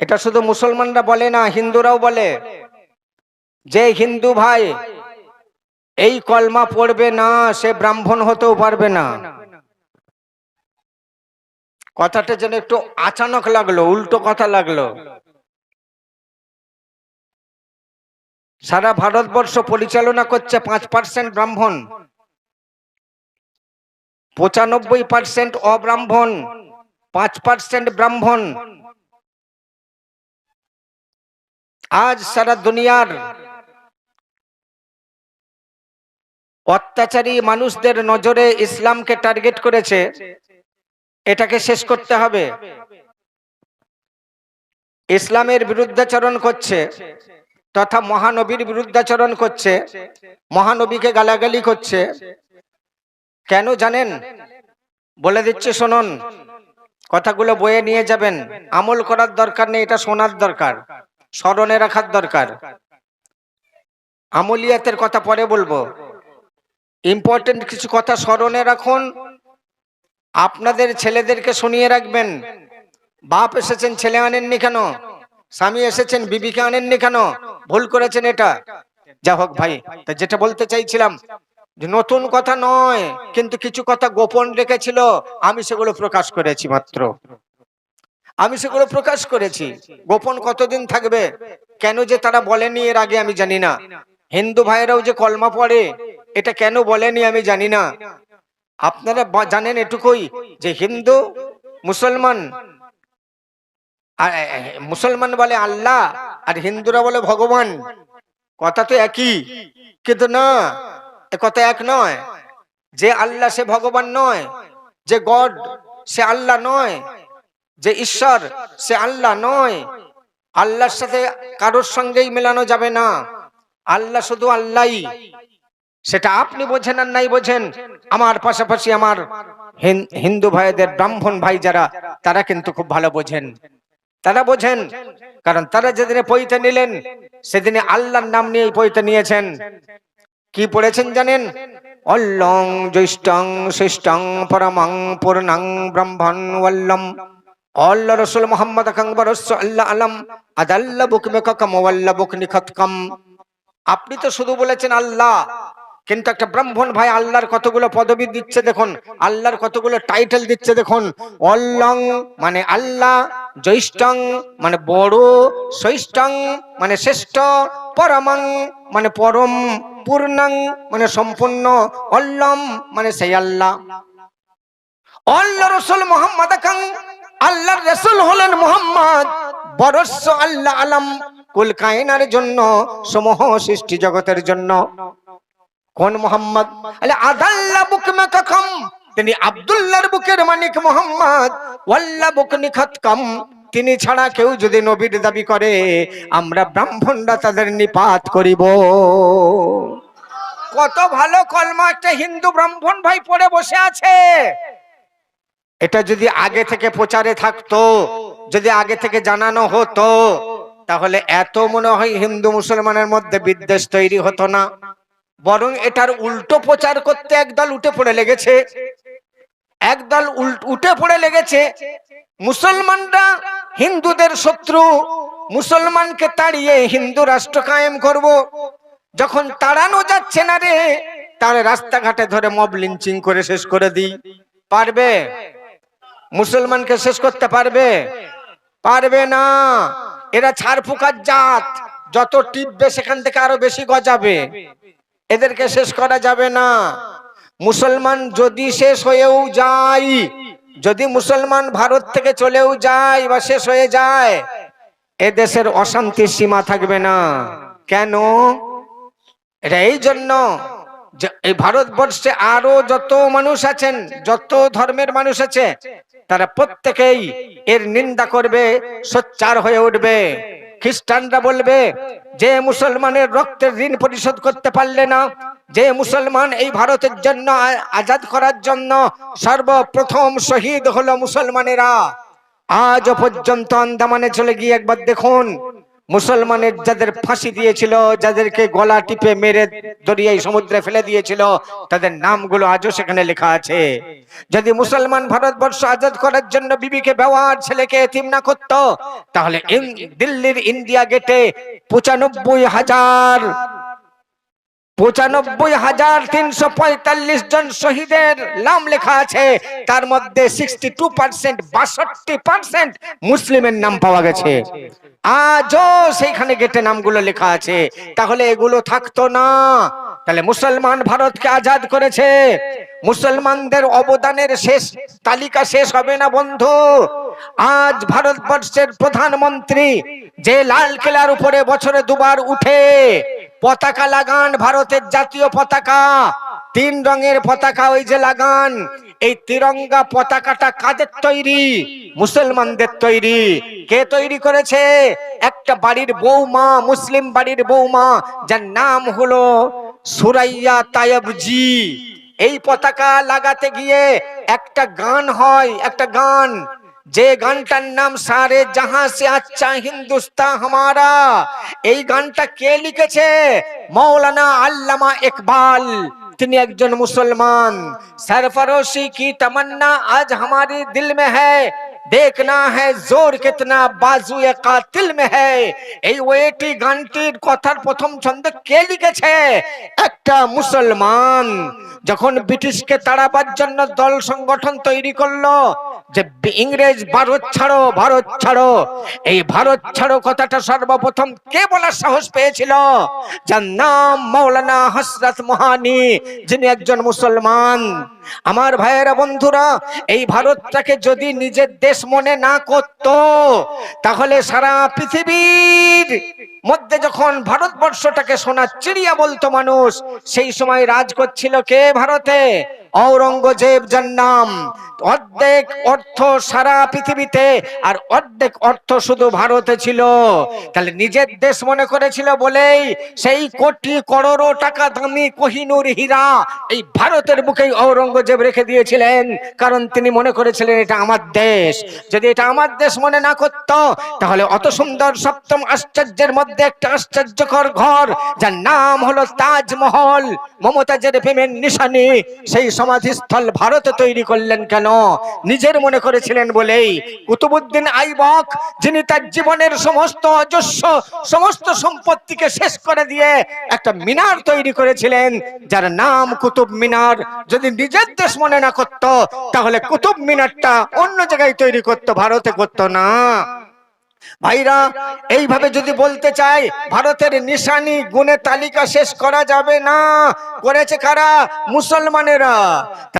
এটা শুধু মুসলমানরা বলে না, হিন্দুরাও বলে। যে হিন্দু ভাই এই কলমা পড়বে না, সে ব্রাহ্মণ হতেও পারবে না। কথাটা যেন একটু আচানক লাগল, উল্টো কথা লাগল। সারা ভারতবর্ষ পরিচালনা করছে পাঁচ পার্সেন্ট ব্রাহ্মণ। পঁচানব্বই পার্সেন্ট অব্রাহ্মণ, পাঁচ পার্সেন্ট ব্রাহ্মণ। আজ সারা দুনিয়ার অত্যাচারী মানুষদের নজরে ইসলামকে টার্গেট করেছে, এটাকে শেষ করতে হবে। ইসলামের বিরুদ্ধাচরণ করছে তথা মহানবীর বিরুদ্ধাচরণ করছে, মহানবীকে গালাগালি করছে কেন জানেন? বলে দিচ্ছে, শুনুন। কথাগুলো বয়ে নিয়ে যাবেন। আমল করার দরকার নেই, এটা শোনার দরকার। স্মরণে রাখার দরকার। আমলিয়াতের কথা পরে বলব। ইম্পর্টেন্ট কিছু কথা স্মরণে রাখুন। আপনাদের ছেলেদেরকে শুনিয়ে রাখবেন। বাপ এসেছেন, ছেলে আনেননি কেন? স্বামী এসেছেন, বিবিকে আনেননি কেন? ভুল করেছেন এটা। যা হোক ভাই, তা যেটা বলতে চাইছিলাম নতুন কথা নয়, কিন্তু কিছু কথা গোপন রেখেছিল, আমি সেগুলো প্রকাশ করেছি মাত্র। আমি সেগুলো প্রকাশ করেছি। গোপন কতদিন থাকবে? কেন যে তারা বলেনি এর আগে আমি জানি না। হিন্দু ভাইয়েরাও যে কলমা পড়ে, এটা কেন বলেনি আমি জানি না। আপনারা জানেন এটুকুই যে হিন্দু, মুসলমান মুসলমান বলে আল্লাহ, আর হিন্দুরা বলে ভগবান। কথা তো একই। কিন্তু না কথা এক নয়, যে আল্লাহ সে ভগবান নয়, যে গড সে আল্লাহ নয়, যে ঈশ্বর সে আল্লাহ নয়, আল্লাহর সাথে কারোর সঙ্গেই মেলানো যাবে না। আল্লাহ শুধু আল্লাহই। সেটা আপনি বোঝেন আর নাই বোঝেন। আমার পাশাপাশি আমার হিন্দু ভাইদের ব্রাহ্মণ ভাই যারা, তারা কিন্তু খুব ভালো বোঝেন। তারা বোঝেন, কারণ তারা যেদিনে পৈতে নিলেন, সেদিনে আল্লাহর নাম নিয়ে এই পৈতে নিয়েছেন। কি পড়েছেন জানেন? অল্লং জ্যৈষ্ঠং শ্রেষ্ঠং পরমং পূর্ণং ব্রহ্মণ ওয়াল্লম অল্ল রসুল মোহাম্মদ আকবর আল্লাহ আলম। আদাল্লা বুকমে ককম ওয়াল্লা বুক নিখতকম। আপনি তো শুধু বলেছেন আল্লাহ। কিন্তু একটা ব্রাহ্মণ ভাই আল্লাহর কতগুলো পদবি দিচ্ছে দেখুন, আল্লাহর কতগুলো টাইটেল দিচ্ছে দেখুন। অল্লং মানে আল্লাহ, জ্যৈষ্ঠং মানে বড় শ্রেষ্ঠং মানে শ্রেষ্ঠ, পরমং মানে পরম, পূর্ণাং মানে সম্পূর্ণ, অল্লম মানে সেই আল্লাহ। আল্লাহ রসুল মোহাম্মদ আল্লাহর রসুল হলেন মোহাম্মদ। বরস্য আল্লাহ আলম, কুল কায়নার জন্য, সমূহ সৃষ্টি জগতের জন্য। কোন মোহাম্মদ? আদাল্লা বুক তিনি আব্দুল্লাহর বুকের মানিক মোহাম্মদ। ওয়াল্লা বুক নিখত কম। তিনি ছাড়া কেউ যদি নবীর দাবি করে, আমরা ব্রাহ্মণরা তাদের নিপাত করিব। কত ভালো কলমা একটা হিন্দু ব্রাহ্মণ ভাই পড়ে বসে আছে। এটা যদি আগে থেকে প্রচারে থাকতো, যদি আগে থেকে জানানো হতো, তাহলে এত মনে হয় হিন্দু মুসলমানের মধ্যে বিদ্বেষ তৈরি হতো না। বরং এটার উল্টো প্রচার করতে একদল উঠে পড়ে লেগেছে। একদল উঠে পড়ে লেগেছে। মুসলমানরা হিন্দুদের শত্রু। মুসলমানকে তাড়িয়ে হিন্দু রাষ্ট্র কায়েম করব। যখন তাড়ানো যাচ্ছে না রে তাহলে রাস্তাঘাটে ধরে মব লিঞ্চিং করে শেষ করে দিই। পারবে? মুসলমানকে শেষ করতে পারবে? পারবে না। এরা ছাড় ফুকার জাত। যত টিপবে সেখান থেকে আরও বেশি গজাবে। এদেরকে শেষ করা যাবে না। মুসলমান যদি শেষ হয়েও যায়, যদি মুসলমান ভারত থেকে চলেও যায় বা শেষ হয়ে যায় এ দেশের অশান্তির সীমা থাকবে না। কেন? এটা এই জন্য এই ভারতবর্ষে আরও যত মানুষ আছেন, যত ধর্মের মানুষ আছে, তারা প্রত্যেকেই এর নিন্দা করবে, সোচ্চার হয়ে উঠবে। খ্রিস্টানরা বলবে, যে মুসলমানের রক্তের ঋণ পরিশোধ করতে পারলে না, যে মুসলমান এই ভারতের জন্য আজাদ করার জন্য সর্বপ্রথম শহীদ হলো মুসলমানেরা। আজ পর্যন্ত আন্দামানে চলে গিয়ে একবার দেখুন মুসলমানের যাদের ফাঁসি দিয়েছিল, যাদেরকে গলা টিপে মেরে দরিয়ায় সমুদ্রে ফেলে দিয়েছিল, তাদের নামগুলো আজও সেখানে লেখা আছে। যদি মুসলমান ভারতবর্ষ আজাদ করার জন্য বিবিকে ব্যবহার ছেলেকে এতিম না করত, তাহলে দিল্লির ইন্ডিয়া গেটে পঁচানব্বই হাজার পঁচানব্বই হাজার তিনশো পঁয়তাল্লিশ জন শহীদের নাম লেখা আছে। তার মধ্যে সিক্সটি টু পার্সেন্ট বাষট্টি পার্সেন্ট মুসলিমের নাম পাওয়া গেছে। আজও সেইখানে গেটে নামগুলো লেখা আছে। তাহলে এগুলো থাকতো না। তাহলে মুসলমান ভারতকে আজাদ করেছে। মুসলমানদের অবদানের শেষ তালিকা শেষ হবে না, বন্ধু। আজ ভারতবর্ষের প্রধানমন্ত্রী যে লাল কেলার উপরে বছরে দুবার উঠে পতাকা লাগান ভারতের জাতীয় পতাকা। তিন রঙের পতাকা ওই যে লাগান। এই তিরঙ্গা পতাকাটা কাদের তৈরি? মুসলমানদের তৈরি। কে তৈরি করেছে? একটা বাড়ির বৌমা, মুসলিম বাড়ির বৌমা, যার নাম হলো সুরাইয়া তায়বজি। এই পতাকা লাগাতে গিয়ে একটা গান হয়, একটা গান। যে গানটার নাম সারে জাহা সে আচ্ছা হিন্দুস্তা হামারা। এই গানটা কে লিখেছে? মৌলানা আল্লামা ইকবাল। তিনি একজন মুসলমান। সরফরোশি কি তমন্না আজ হামারি দিল মে হ্যায়? দেখনা হ্যাঁ জোর কেতনা বাজু কাতিল মে হ্যায়? এই ওয়েটি গানটির কথার প্রথম ছন্দ কে লিখেছে? একটা মুসলমান। যখন ব্রিটিশকে তাড়াবার জন্য দল সংগঠন তৈরি করল যে ইংরেজ ভারত ছাড়ো ভারত ছাড়ো। এই ভারত ছাড়ো কথাটা সর্বপ্রথম কে বলার সাহস পেয়েছিল? যার নাম মৌলানা হসরত মহানি, যিনি একজন মুসলমান। আমার ভাইয়েরা, বন্ধুরা, এই ভারতটাকে যদি নিজের দেশ মনে না করত, তাহলে সারা পৃথিবীর মধ্যে যখন ভারতবর্ষটাকে সোনার চিড়িয়া বলতো মানুষ, সেই সময় রাজ করছিল কে ভারতে? ঔরঙ্গজেব যার নাম অর্ধেক অর্থ সারা পৃথিবীতে আর অর্ধেক অর্থ শুধু ভারতে ছিল। তাহলে নিজের দেশ মনে করেছিল বলেই সেই কোটি করোড় টাকা দামি কোহিনুর হীরা এই ভারতের বুকেই ঔরঙ্গজেব রেখে দিয়েছিলেন। কারণ তিনি মনে করেছিলেন এটা আমার দেশ। যদি এটা আমার দেশ মনে না করত, তাহলে অত সুন্দর সপ্তম আশ্চর্যের মধ্যে একটা আশ্চর্যকর ঘর, যার নাম হলো তাজমহল। মমতাজের প্রেমের নিশানি, সেই সমাধিস্থল ভারতে তৈরি করলেন কেন? নিজের মনে করেছিলেন বলেই। কুতুবুদ্দিন আইবক, যিনি তার জীবনের সমস্ত অজস্র, সমস্ত সম্পত্তিকে শেষ করে দিয়ে একটা মিনার তৈরি করেছিলেন, যার নাম কুতুব মিনার। যদি নিজের দেশ মনে না করত, তাহলে কুতুব মিনারটা অন্য জায়গায় তৈরি করতো, ভারতে করতো না। ভাইরা, এইভাবে যদি বলতে চাই, ভারতের নিশানি গুণে তালিকা শেষ করা যাবে না। করেছে কারা? মুসলমানেরা।